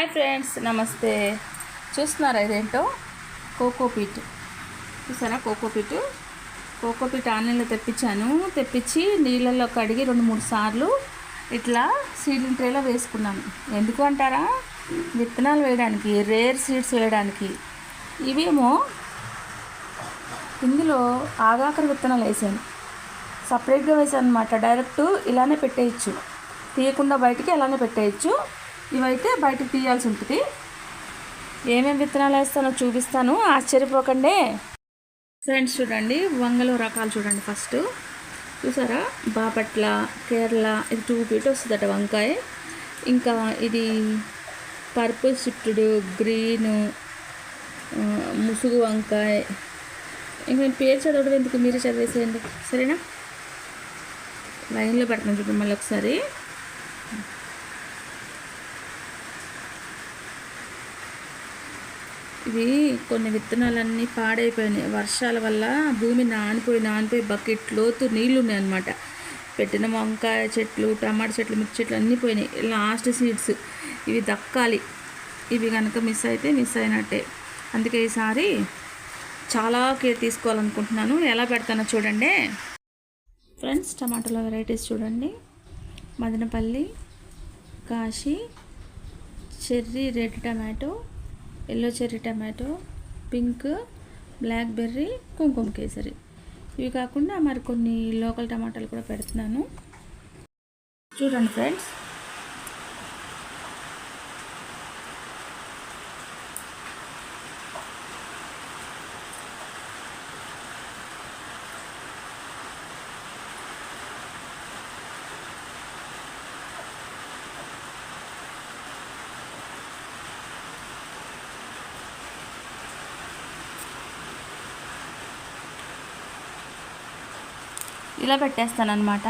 Hi friends నమస్తే. చూస్తున్నారా ఇదేంటో? కోకోపీట్ చూసారా కోకోపీట్ కోకోపీట్ ఆన్లైన్లో తెప్పించాను. తెప్పించి నీళ్ళల్లో కడిగి రెండు మూడు సార్లు ఇట్లా సీడ్లింగ్ ట్రేలో వేసుకున్నాను. ఎందుకు అంటారా? విత్తనాలు వేయడానికి రేర్ సీడ్స్ వేయడానికి. ఇవేమో ఇందులో ఆగాకర విత్తనాలు వేసాను. సపరేట్గా వేసాను అనమాట డైరెక్ట్ ఇలానే పెట్టేయచ్చు. తీయకుండా బయటికి అలానే పెట్టేయచ్చు. ఇవైతే బయటికి తీయాల్సి ఉంటుంది. ఏమేమి విత్తనాలు వేస్తానో చూపిస్తాను. ఆశ్చర్యపోకండి. ఫ్రెండ్స్ చూడండి వంగలో రకాలు చూడండి ఫస్ట్. చూసారా? బాపట్ల కేరళ ఇది టూ ఫీట్ వస్తుందట వంకాయ. ఇంకా ఇది పర్పుల్ షిఫ్టెడ్ గ్రీను ముసుగు వంకాయ. ఇంక నేను పేరు చదవడం ఎందుకు? మీరే చదివేసేయండి. సరేనా? లైన్లో పెడతాను చూడండి మళ్ళీ ఒకసారి. ఇవి కొన్ని విత్తనాలన్నీ పాడైపోయినాయి. వర్షాల వల్ల భూమి నానిపోయి నానిపోయి బకెట్ లోతు నీళ్ళు ఉన్నాయి అనమాట పెట్టిన వంకాయ చెట్లు టమాటా చెట్లు మిర్చి చెట్లు అన్నీ పోయినాయి. Last seeds. ఇవి దక్కాలి. ఇవి కనుక మిస్ అయితే మిస్ అయినట్టే. అందుకే ఈసారి చాలా కేర్ తీసుకోవాలనుకుంటున్నాను. ఎలా పెడతానో చూడండి. ఫ్రెండ్స్ టమాటాల వెరైటీస్ చూడండి. Madanapalle Kashi cherry red tomato yellow cherry tomato pink black berry కుంకుమ కేసరి. ఇవి కాకుండా మరి కొన్ని లోకల్ టమాటాలు కూడా పెడుతున్నాను. చూడండి ఫ్రెండ్స్. ఇలా పెట్టేస్తానమాట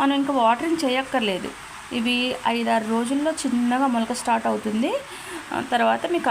మనం ఇంకా వాటరింగ్ చేయక్కర్లేదు. ఇవి ఐదారు రోజుల్లో చిన్నగా మొలక స్టార్ట్ అవుతుంది. తర్వాత మీకు